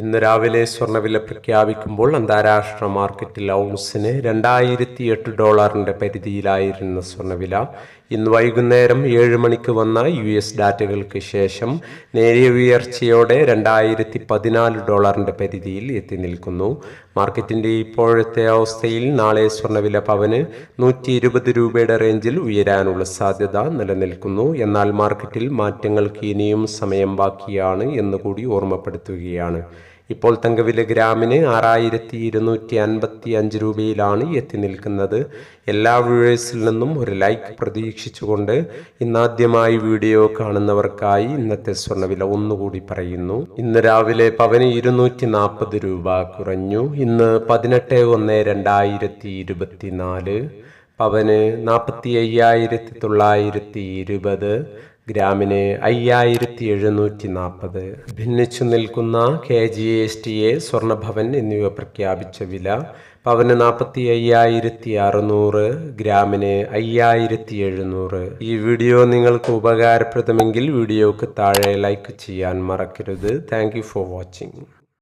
ഇന്ന് രാവിലെ സ്വർണവില പ്രഖ്യാപിക്കുമ്പോൾ അന്താരാഷ്ട്ര മാർക്കറ്റിൽ ഔൺസിന് രണ്ടായിരത്തി എട്ട് ഡോളറിന്റെ പരിധിയിലായിരുന്ന സ്വർണവില ഇന്ന് വൈകുന്നേരം ഏഴ് മണിക്ക് വന്ന യു എസ് ഡാറ്റകൾക്ക് ശേഷം നേരിയ ഉയർച്ചയോടെ രണ്ടായിരത്തി പതിനാല് ഡോളറിന്റെ പരിധിയിൽ എത്തി നിൽക്കുന്നു. മാർക്കറ്റിന്റെ ഇപ്പോഴത്തെ അവസ്ഥയിൽ നാളെ സ്വർണവില പവന് നൂറ്റി ഇരുപത് രൂപയുടെ റേഞ്ചിൽ ഉയരാനുള്ള സാധ്യത നിലനിൽക്കുന്നു. എന്നാൽ മാർക്കറ്റിൽ മാറ്റങ്ങൾക്ക് ഇനിയും സമയം ബാക്കിയാണ് എന്നുകൂടി ഓർമ്മപ്പെടുത്തുകയാണ്. ഇപ്പോൾ തങ്കവില ഗ്രാമിന് ആറായിരത്തി ഇരുന്നൂറ്റി അൻപത്തി അഞ്ച് രൂപയിലാണ് എത്തി നിൽക്കുന്നത്. എല്ലാ വ്യൂവേഴ്സിൽ നിന്നും ഒരു ലൈക്ക് പ്രതീക്ഷിച്ചുകൊണ്ട് ഇന്നാദ്യമായി വീഡിയോ കാണുന്നവർക്കായി ഇന്നത്തെ സ്വർണവില ഒന്നുകൂടി പറയുന്നു. ഇന്ന് രാവിലെ പവന് ഇരുന്നൂറ്റി നാൽപ്പത് രൂപ കുറഞ്ഞു. ഇന്ന് പതിനെട്ട് ഒന്ന് രണ്ടായിരത്തി ഇരുപത്തിനാല് പവന് നാൽപ്പത്തി അയ്യായിരത്തി തൊള്ളായിരത്തി ഇരുപത് ഗ്രാമിന് അയ്യായിരത്തി എഴുന്നൂറ്റി നാൽപ്പത് ഭിന്നിച്ചു നിൽക്കുന്ന K G S T A Swarnabhavan എന്നിവ പ്രഖ്യാപിച്ച വില പവന് നാൽപ്പത്തി അയ്യായിരത്തി അറുന്നൂറ് ഗ്രാമിന് അയ്യായിരത്തി എഴുന്നൂറ് ഈ വീഡിയോ നിങ്ങൾക്ക് ഉപകാരപ്രദമെങ്കിൽ വീഡിയോക്ക് താഴെ ലൈക്ക് ചെയ്യാൻ മറക്കരുത്. Thank for watching.